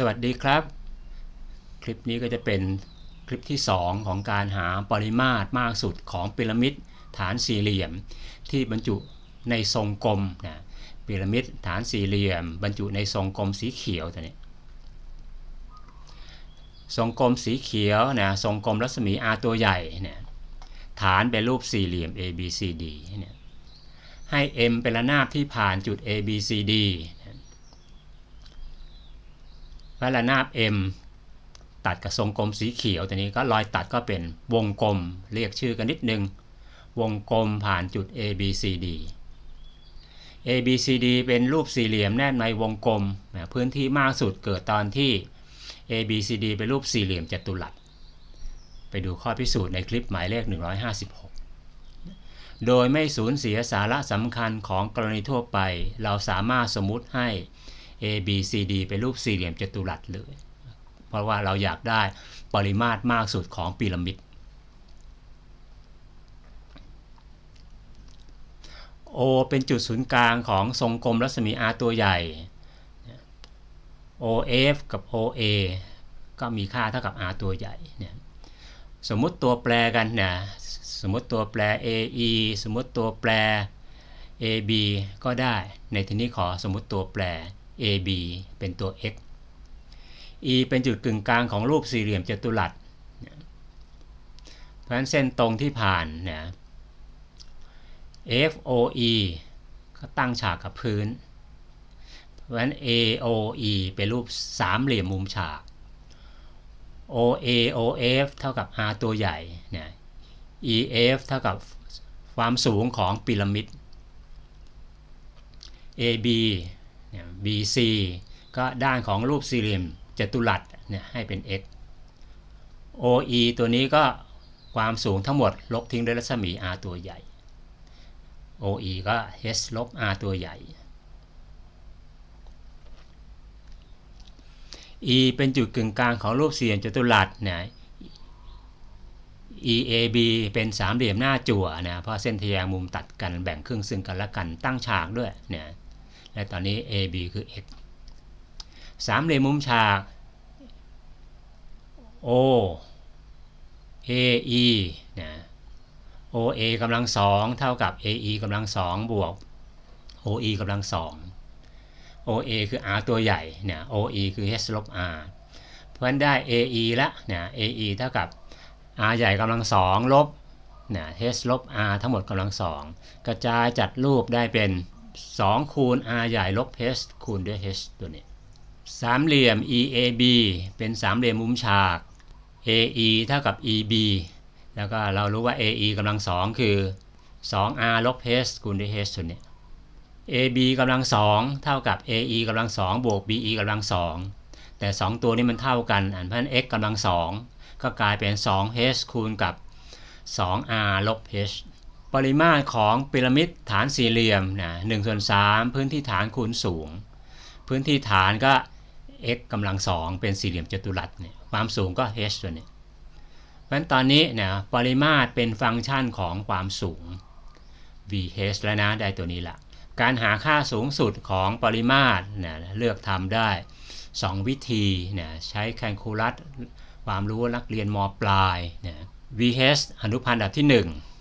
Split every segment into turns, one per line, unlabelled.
สวัสดีครับ คลิปนี้ก็จะเป็นคลิปที่ 2 ของการหาปริมาตรมากสุดของพีระมิดฐานสี่เหลี่ยม ที่บรรจุในทรงกลมนะพีระมิดฐานสี่เหลี่ยม บรรจุในทรงกลมสีเขียวตัวนี้ทรงกลมสีเขียวนะทรงกลมรัศมี R ตัวใหญ่เนี่ยฐานเป็นรูปสี่เหลี่ยม A B C D เนี่ยให้ M เป็นระนาบที่ผ่านจุด A B C D และระนาบ M ตัดกับทรงกลมสีเขียวตัวนี้ก็รอยตัดก็เป็นวงกลมเรียกชื่อกันนิดนึง วงกลมผ่านจุด A B C D A B C D เป็นรูปสี่เหลี่ยมแนบในวงกลม พื้นที่มากสุดเกิดตอนที่ A B C D เป็นรูปสี่เหลี่ยมจัตุรัส ไปดูข้อพิสูจน์ในคลิปหมายเลข 156 โดยไม่สูญเสียสาระสำคัญของกรณีทั่วไป เราสามารถสมมุติให้ A B C D เป็นรูปสี่เหลี่ยมจัตุรัสเลย เพราะว่าเราอยากได้ปริมาตรมากสุดของพีระมิด O เป็นจุดศูนย์กลางของทรงกลมรัศมี R ตัวใหญ่ OF กับ OA ก็มีค่าเท่ากับ R ตัวใหญ่เนี่ยสมมุติตัวแปรกันนะสมมติตัวแปร AE สมมติตัวแปร AB ก็ได้ ในที่นี้ขอสมมติตัวแปร AB เป็นตัว x E เป็นจุดกึ่งกลางของรูปสี่เหลี่ยมจัตุรัส เพราะฉะนั้นเส้นตรงที่ผ่านนะ FOE ก็ตั้งฉากกับพื้น เพราะฉะนั้น AOE เป็นรูปสามเหลี่ยมมุมฉาก OAOF เท่ากับ R ตัวใหญ่นะ EF เท่ากับความสูงของพีระมิด AB BC ก็ด้านของรูปสี่เหลี่ยมจัตุรัสเนี่ยให้เป็น x OE ตัวนี้ก็ความสูงทั้งหมดลบทิ้งด้วยรัศมี r ตัวใหญ่ OE ก็ h ลบ r ตัวใหญ่ E เป็นจุดกึ่งกลางของรูปสี่เหลี่ยมจัตุรัสเนี่ย EAB เป็นสามเหลี่ยมหน้าจั่วนะเพราะเส้นทแยงมุมตัดกันแบ่งครึ่งซึ่งกันและกันตั้งฉากด้วยเนี่ย และตอนนี้ AB คือ x สามเหลี่ยมมุมฉาก O AE นะ OA กำลังสองเท่ากับ AE กำลังสองบวก OE กำลังสอง OA คือ R ตัวใหญ่เนี่ย OE คือ h ลบ R เพราะฉะนั้นได้ AE ละเนี่ย AE เท่ากับ R ใหญ่กำลังสองลบเนี่ย h ลบ R ทั้งหมดกำลังสองกระจายจัดรูปได้เป็น 2 คูณ R ใหญ่ลบ h คูณด้วย h ตัวนี้สามเหลี่ยม EAB เป็นสามเหลี่ยมมุมฉาก AE เท่ากับ EB แล้วก็เรารู้ว่า AE กำลังสองคือ 2R ลบ h คูณด้วย h ตัวนี้ AB กำลังสองเท่ากับ AE กำลังสองบวก BE กำลังสองแต่ 2 ตัวนี้มันเท่ากัน อันเพราะนั้น x กำลังสองก็กลายเป็น 2h คูณกับ 2r ลบ h ปริมาตรของพีระมิดฐานสี่เหลี่ยมนะ1ส่วน3พื้นที่ฐานคูณสูง พื้นที่ฐานก็ x กำลังสองเป็นสี่เหลี่ยมจัตุรัสเนี่ยความสูงก็ h ตัวนี้เพราะฉะนั้นตอนนี้เนี่ยปริมาตรเป็นฟังก์ชันของความสูง vh แล้วนะได้ตัวนี้ละการหาค่าสูงสุดของปริมาตรเนี่ยเลือกทำได้ 2 วิธีเนี่ยใช้แคลคูลัสความรู้นักเรียนมปลายเนี่ย vh อนุพันธ์อันดับที่ 1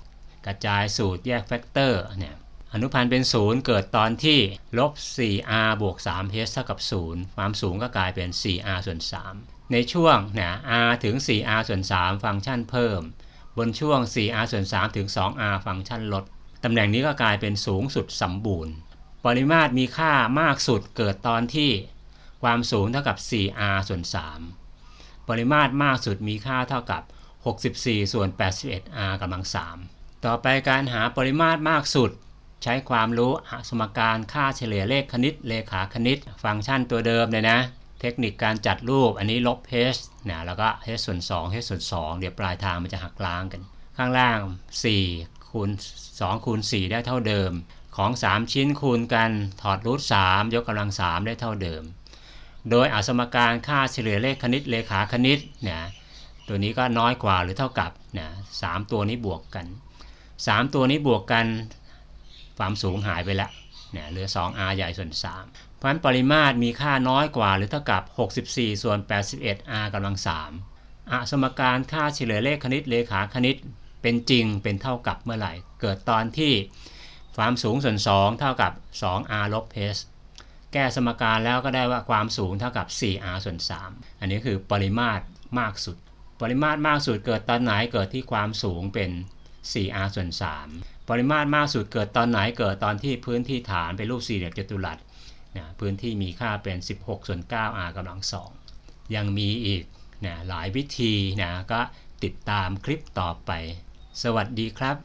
กระจายสูตรแยกแฟกเตอร์เนี่ยอนุพันธ์เป็น 0 เกิดตอนที่ลบ 4r บวก 3h เท่ากับ 0 ความสูงก็กลายเป็น 4r ส่วน 3 ในช่วงเนี่ย r ถึง 4r ส่วน 3 ฟังก์ชันเพิ่ม บนช่วง 4r ส่วน 3 ถึง 2r ฟังก์ชันลด ตำแหน่งนี้ก็กลายเป็นสูงสุดสมบูรณ์ ปริมาตรมีค่ามากสุดเกิดตอนที่ความสูงเท่ากับ 4r ส่วน 3 ปริมาตรมากสุดมีค่าเท่ากับ 64 ส่วน 81r กำลัง 3 ต่อไปการหาปริมาตรมากสุด ใช้ความรู้สมการค่าเฉลี่ยเลขคณิต เลขาคณิต ฟังก์ชันตัวเดิมเลยนะ เทคนิคการจัดรูปอันนี้ลบ h นะแล้วก็ h ส่วน2 h ส่วน2เดี๋ยวปลายทางมันจะหักล้างกัน ข้างล่าง 4 คูณ 2 คูณ 4 ได้เท่าเดิม ของ 3 ชิ้นคูณกันถอดรูท3ยกกำลัง 3 ได้เท่าเดิม โดยอสมการค่าเฉลี่ยเลขคณิต เลขาคณิตนะตัวนี้ก็น้อยกว่าหรือเท่ากับนะสามตัวนี้บวกกัน 3ตัวนี้บวกกันความสูงหายไปละเนี่ยเหลือ 2r ใหญ่ส่วน 3 เพราะฉะนั้นปริมาตรมีค่าน้อยกว่าหรือเท่ากับ 64 ส่วน 81 r กำลัง 3อะสมการค่าเฉลี่ยเลขคณิตเลขาคณิตเป็นจริงเป็นเท่ากับเมื่อไหร่ เกิดตอนที่ความสูงส่วน 2 เท่ากับ 2r ลบ h แก้สมการแล้วก็ได้ว่าความสูงเท่ากับ 4r ส่วน 3 อันนี้คือปริมาตรมากสุด ปริมาตรมากสุดเกิดตอนไหนเกิดที่ความสูงเป็น 4r ส่วน3ปริมาตรมากสุดเกิดตอนไหนเกิดตอนที่พื้นที่ฐานเป็นรูปสี่เหลี่ยมจัตุรัสนะพื้นที่มีค่าเป็น 16 ส่วน 9r กำลัง 2 ยังมีอีกนะหลายวิธีนะก็ติดตามคลิปต่อไป สวัสดีครับ